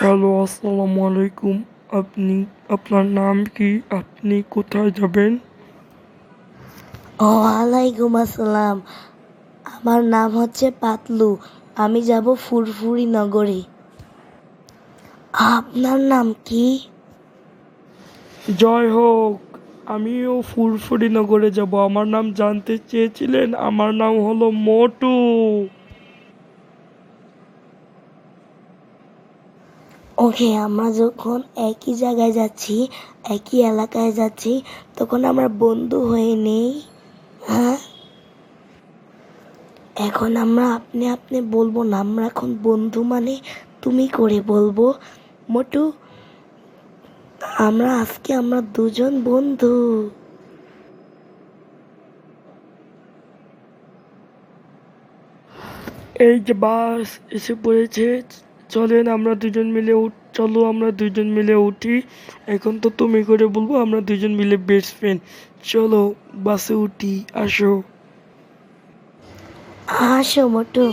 Hello আসসালামু আলাইকুম। আপনি আপনার নাম কি? আপনি কোথায় যাবেন? ওয়ালাইকুম আসসালাম। আমার নাম হচ্ছে পাতলু। আমি যাব ফুরফুরি নগরে। আপনার নাম কি? জয় হোক আমিও ফুরফুরি নগরে যাব। আমার নাম জানতে চেয়েছিলেন। আমার নাম হলো মোটু। ওকে, আমরা যখন একই জায়গায় যাচ্ছি, একই এলাকায় যাচ্ছি, তখন আমরা বন্ধু হয়ে নেই হ্যাঁ? এখন আমরা আপনি আপনি বলব না, আমরা এখন বন্ধু মানে তুমি করে বলব। মোটু, আমরা আজকে আমরা দুজন বন্ধু। এই যে বাস এসে পড়েছে চলেন আমরা দুজন মিলে উঠ, চলো আমরা দুজন মিলে উঠি। এখন তো তুমি করে বলব আমরা দুজন মিলে বেস্ট ফ্রেন্ড চলো, বাসে উঠি, আসো। আসো, মোটু।